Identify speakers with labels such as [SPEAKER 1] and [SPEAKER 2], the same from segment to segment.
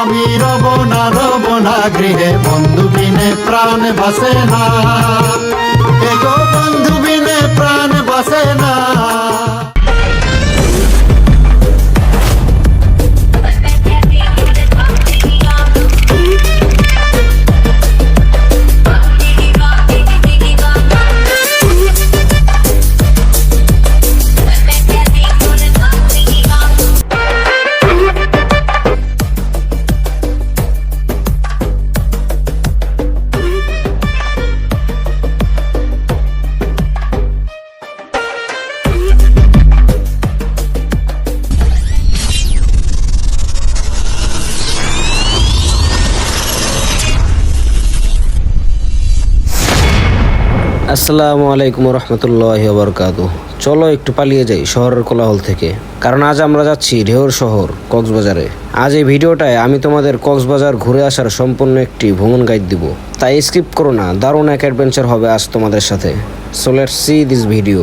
[SPEAKER 1] আমি রব না রব না, গৃহে বন্ধু বিনে প্রাণ বাসে না। বন্ধু বিনে প্রাণ বাসে না।
[SPEAKER 2] আসসালামু আলাইকুম রহমতুল্লাহ বরকাত চলো একটু পালিয়ে যাই শহরের কোলাহল থেকে। কারণ আজ আমরা যাচ্ছি ঢেউর শহর, কক্সবাজারে। আজ এই ভিডিওটায় আমি তোমাদের কক্সবাজার ঘুরে আসার সম্পূর্ণ একটি ভ্রমণ গাইড দিব। তাই স্কিপ করো না, দারুণ এক অ্যাডভেঞ্চার হবে আজ তোমাদের সাথে। So let's see this video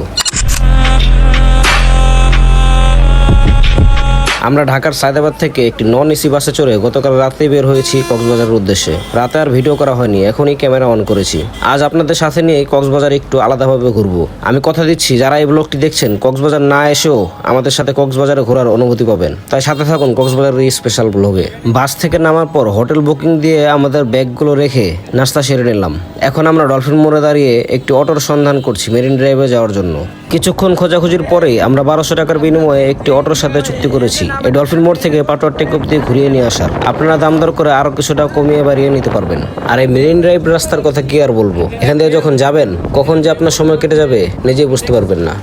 [SPEAKER 2] আমরা ঢাকার সায়দাবাদ থেকে একটি নন এসি বাসে চড়ে গতকাল রাতে বের হয়েছি কক্সবাজারের উদ্দেশ্যে। রাতে আর ভিডিও করা হয়নি, এখনই ক্যামেরা অন করেছি। আজ আপনাদের সাথে নিয়ে কক্সবাজার একটু আলাদাভাবে ঘুরবো। আমি কথা দিচ্ছি, যারা এই ব্লগটি দেখছেন, কক্সবাজার না এসেও আমাদের সাথে কক্সবাজারে ঘোরার অনুভূতি পাবেন। তাই সাথে থাকুন কক্সবাজারের এই স্পেশাল ব্লগে বাস থেকে নামার পর হোটেল বুকিং দিয়ে আমাদের ব্যাগগুলো রেখে নাস্তা সেরে নিলাম। এখন আমরা ডলফিন মোড়ে দাঁড়িয়ে একটি অটোর সন্ধান করছি মেরিন ড্রাইভে যাওয়ার জন্য। কিছুক্ষণ খোঁজাখুঁজির পরেই আমরা বারোশো টাকার বিনিময়ে একটি অটোর সাথে চুক্তি করেছি। এই ডলফিন মোড় থেকে পাটোয়ার টেক অব্দি ঘুরিয়ে নিয়ে আসার। আপনারা দাম দর করে আরও কিছুটা কমিয়ে বাড়িয়ে নিতে পারবেন। আর এই মেরিন ড্রাইভ রাস্তার কথা কি আর বলব? এখান থেকে যখন যাবেন, কখন যে আপনার সময় কেটে যাবে, নিজেই বুঝতে পারবেন না।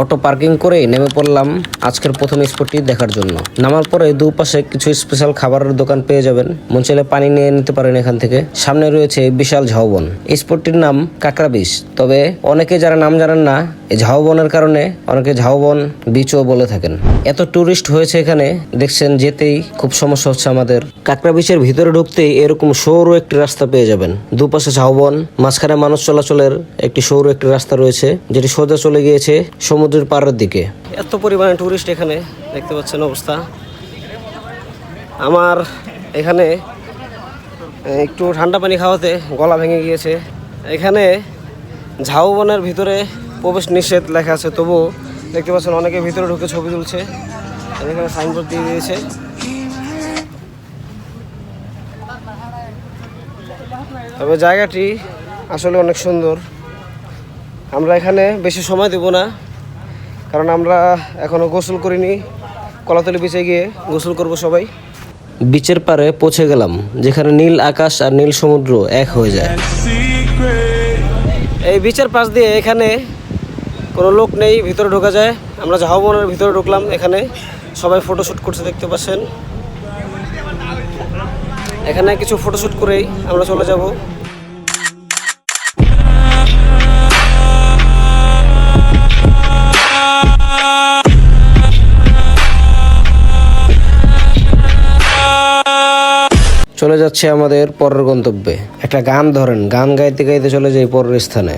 [SPEAKER 2] অটো পার্কিং করে নেমে পড়লাম আজকের প্রথম স্পটটি দেখার জন্য। নামার পরে দুপাশে কিছু স্পেশাল খাবারের দোকান পেয়ে যাবেন। মন চাইলে পানি নিয়ে নিতে পারেন এখান থেকে। সামনে রয়েছে বিশাল ঝাউবন স্পটটির নাম কাকরা বিচ তবে অনেকে যারা নাম জানেন না, এই ঝাউবনের কারণে অনেকে ঝাউবন বিচও বলে থাকেন। এত টুরিস্ট হয়েছে এখানে, দেখছেন যেতেই খুব সমস্যা হচ্ছে আমাদের। কাকরা বিচের ভিতরে ঢুকতেই এরকম সৌর একটি রাস্তা পেয়ে যাবেন। দুপাশে ঝাউবন মাঝখানে মানুষ চলাচলের একটি সৌর একটি রাস্তা রয়েছে, যেটি সোজা চলে গিয়েছে সমুদ্রের পাড়ের দিকে। এত পরিমাণে টুরিস্ট এখানে দেখতে পাচ্ছেন অবস্থা। আমার এখানে একটু ঠান্ডা পানি খাওয়াতে গলা ভেঙে গিয়েছে। এখানে ঝাউবনের ভিতরে প্রবেশ নিষেধ লেখা আছে, তবু দেখতে পাচ্ছেন অনেকে ভিতরে ঢুকে ছবি তুলছে। এখানে সাইনবোর্ড দিয়ে দিয়েছে। তবে জায়গাটি আসলে অনেক সুন্দর। আমরা এখানে বেশি সময় দেব না। কারণ আমরা এখনও গোসল করিনি কলাতলি বিচে গিয়ে গোসল করব সবাই। বিচের পারে পৌঁছে গেলাম যেখানে নীল আকাশ আর নীল সমুদ্র এক হয়ে যায়। এই বিচের পাশ দিয়ে এখানে কোনো লোক নেই ভিতরে ঢোকা যায়। আমরা ঝাউবনের ভিতরে ঢুকলাম এখানে। সবাই ফটোশ্যুট করছে দেখতে পাচ্ছেন। এখানে কিছু ফটোশ্যুট করেই আমরা চলে যাব। চলে যাচ্ছে আমাদের পরের গন্তব্যে। একটা গান ধরেন, গান গাইতে গাইতে চলে যাই পরের স্থানে।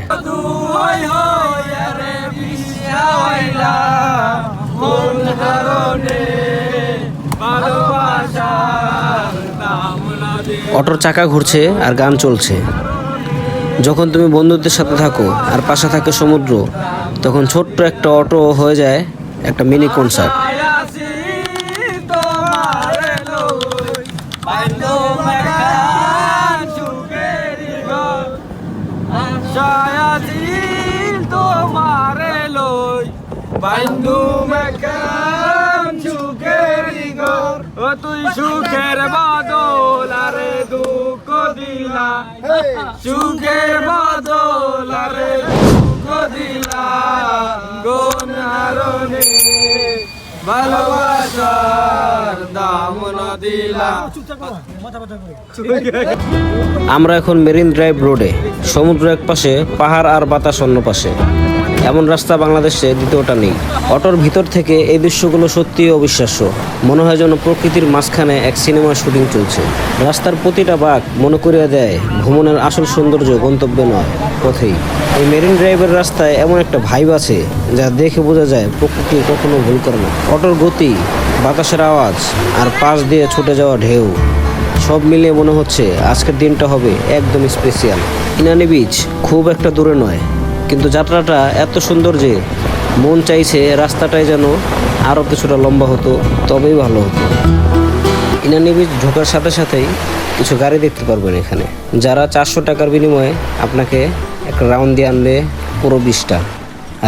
[SPEAKER 2] অটোর চাকা ঘুরছে আর গান চলছে। যখন তুমি বন্ধুদের সাথে থাকো আর পাশে থাকে সমুদ্র, তখন ছোট্ট একটা অটো হয়ে যায়, একটা মিনি কনসার্ট।
[SPEAKER 3] বন্ধু মেকান সুখের গর ও তুই সুখের বদল আরে দুঃখ দিলা। সুখের বদল আরে দুঃখ দিলা। কোন ভালোবাসার দাম দিলা।
[SPEAKER 2] আমরা এখন মেরিন ড্রাইভ রোডে সমুদ্র এক পাশে পাহাড় আর বাতাস অন্য পাশে। এমন রাস্তা বাংলাদেশে দ্বিতীয়টা নেই। অটোর ভিতর থেকে এই দৃশ্যগুলো সত্যিই অবিশ্বাস্য। মনে হয় যেন প্রকৃতির মাঝখানে এক সিনেমার শুটিং চলছে। রাস্তার প্রতিটা বাঘ মনে করিয়ে দেয়, ভ্রমণের আসল সৌন্দর্য গন্তব্যে নয়, পথেই। এই মেরিন ড্রাইভের রাস্তায় এমন একটা ভাইব আছে, যা দেখে বোঝা যায় প্রকৃতি কখনো ভুল করে না। অটোর গতি, বাতাসের আওয়াজ আর পাশ দিয়ে ছুটে যাওয়া ঢেউ, সব মিলিয়ে মনে হচ্ছে আজকের দিনটা হবে একদম স্পেশাল ইনানি বিচ খুব একটা দূরে নয় কিন্তু যাত্রাটা এত সুন্দর যে মন চাইছে রাস্তাটাই যেন আরও কিছুটা লম্বা হতো, তবেই ভালো হতো। ইনানি বিচ ঢোকার সাথে সাথেই কিছু গাড়ি দেখতে পারবেন এখানে। যারা চারশো টাকার বিনিময়ে আপনাকে একটা রাউন্ড দিয়ে আনবে পুরো বিশটা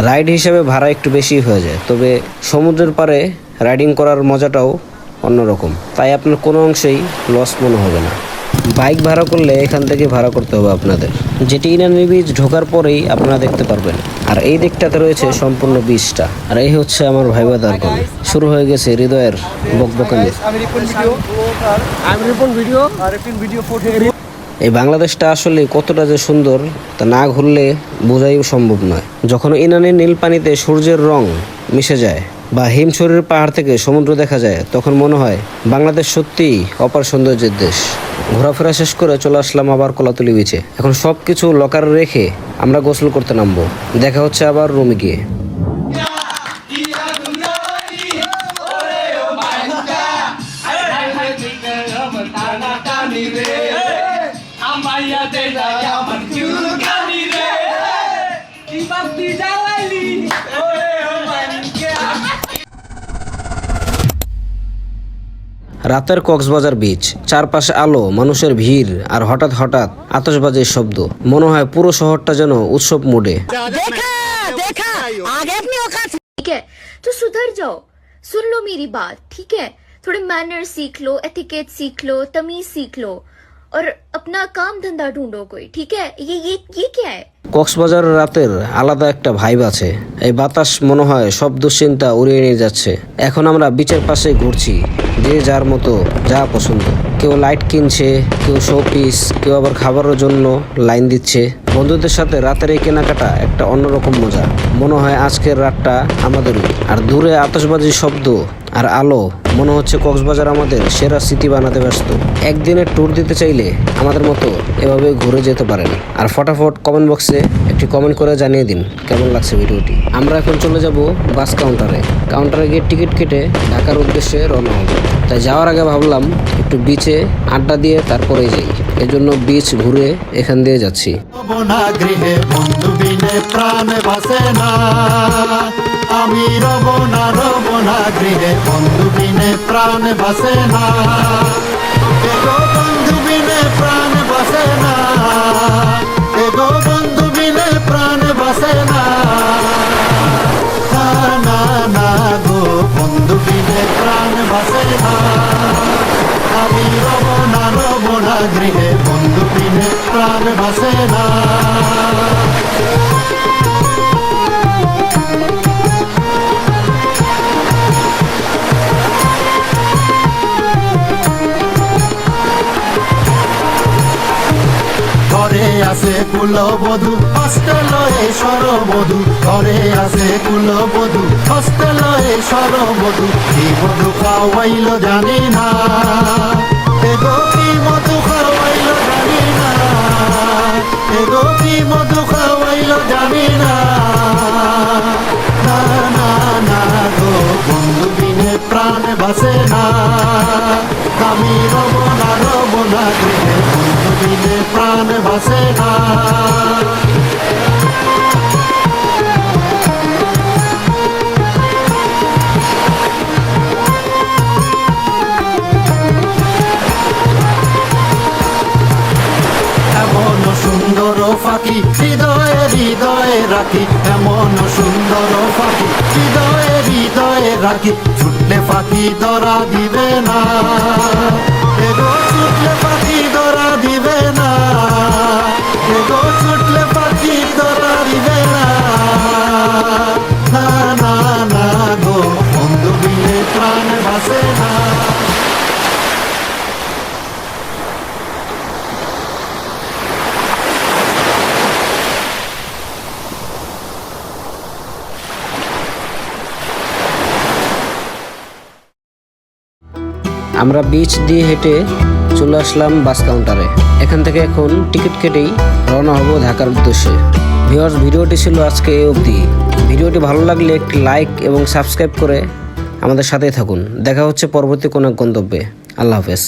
[SPEAKER 2] রাইড হিসেবে ভাড়া একটু বেশি হয়ে যায়, তবে সমুদ্রের পাড়ে রাইডিং করার মজাটাও অন্যরকম। তাই আপনার কোনো অংশেই লস মনে হবে না। বাইক ভাড়া করলে এখান থেকে ভাড়া করতে হবে আপনাদের। যেটি ইনানি বিচ ঢোকার পরেই আপনারা দেখতে পারবেন। আর এই দিকটাতে রয়েছে সম্পূর্ণ বিচটা আর এই হচ্ছে আমার ভাইবা দার্গন শুরু হয়ে গেছে হৃদয়ের বকবকানি। এই বাংলাদেশটা আসলে কতটা যে সুন্দর, তা না ঘুরলে বোঝাই সম্ভব নয়। যখন ইনানি নীল পানিতে সূর্যের রং মিশে যায় বা হিমশরীর পাহাড় থেকে সমুদ্র দেখা যায়, তখন মনে হয় বাংলাদেশ সত্যিই অপার সৌন্দর্যের দেশ। ঘোরাফেরা শেষ করে চলে আসলাম আবার কলাতলি বিচে এখন সব কিছু লকারে রেখে আমরা গোসল করতে নামবো। দেখা হচ্ছে আবার রুমে গিয়ে।
[SPEAKER 3] দেলা আমার রে কি বাতি
[SPEAKER 2] রাতের কক্সবাজার বিচ চারপাশে আলো মানুষের ভিড় আর হঠাৎ হঠাৎ আতশবাজির শব্দ মনে হয় পুরো শহরটা যেন উৎসব মোডে
[SPEAKER 4] देखा देखा आगे अपनी औकात
[SPEAKER 5] ठीक है तो सुधर जाओ सुन लो मेरी बात ठीक है थोड़े मैनर सीख लो एथिकेट सीख लो तमीज सीख लो और अपना काम धंधा ढूंढो कोई ठीक है ये ये ये क्या है
[SPEAKER 2] কক্সবাজার রাতের আলাদা একটা ভাইব আছে এই বাতাস মনে হয় সব দুশ্চিন্তা উড়িয়ে নিয়ে যাচ্ছে এখন আমরা বিচের পাশে ঘুরছি যে যার মতো যা পছন্দ কেউ লাইট কিনছে কেউ শো পিস কেউ আবার খাবারের জন্য লাইন দিচ্ছে বন্ধুদের সাথে রাতের এই কেনাকাটা একটা অন্যরকম মজা মনে হয় আজকের রাতটা আমাদেরই আর দূরে আতশবাজির শব্দ আর আলো মনে হচ্ছে কক্সবাজার আমাদের সেরা স্মৃতি বানাতে ব্যস্ত একদিনের ট্যুর দিতে চাইলে আমাদের মতো এভাবে ঘুরে যেতে পারেন। আর ফটাফট কমেন্ট বক্সে একটি কমেন্ট করে জানিয়ে দিন কেমন লাগছে ভিডিওটি। আমরা এখন চলে যাব বাস কাউন্টারে কাউন্টারে গিয়ে টিকিট কেটে ঢাকার উদ্দেশ্যে রওনা হব। তাই যাওয়ার আগে ভাবলাম একটু বিচে আড্ডা দিয়ে তারপরে যাই। এজন্য বিচ ঘুরে এখান দিয়ে যাচ্ছি।
[SPEAKER 1] আমি রব না রব না গৃহে বন্ধু বিনে প্রাণ বাসে না। বাসে না না না গো বন্ধু বিনে প্রাণ গৃহে বন্ধু বিনে প্রাণ বাসে না কুলবধূ হস্তেলয়ে সরবধূ, ঘরে আছে কুলবধূ হস্তেলয়ে সরবধূ কি মধু খাওয়াইল জানি না। এগো কি মধু খাওয়াইল জানি না। এগো কি মধু খাওয়াইল জানি না। না না না গো বন্ধু বিনে প্রাণ বাসে না। আমি রব না। সুন্দর ফাঁকি, হৃদয়ে হৃদয়ে রাখি। এমন সুন্দর ফাঁকি, হৃদয়ে হৃদয়ে রাখি। ছুটলে ফাঁকি ধরা দিবে না। ছুটলে পাখি ধরা দিবে
[SPEAKER 2] আমরা বিচ দিয়ে হেঁটে চলে আসলাম বাস কাউন্টারে এখান থেকে এখন টিকিট কেটেই রওনা হব ঢাকার উদ্দেশ্যে। ভিওর্স ভিডিওটি ছিল আজকে এই অবধি। ভিডিওটি ভালো লাগলে একটি লাইক এবং সাবস্ক্রাইব করে আমাদের সাথেই থাকুন। দেখা হচ্ছে পরবর্তী কোনো এক গন্তব্যে। আল্লাহ হাফেজ।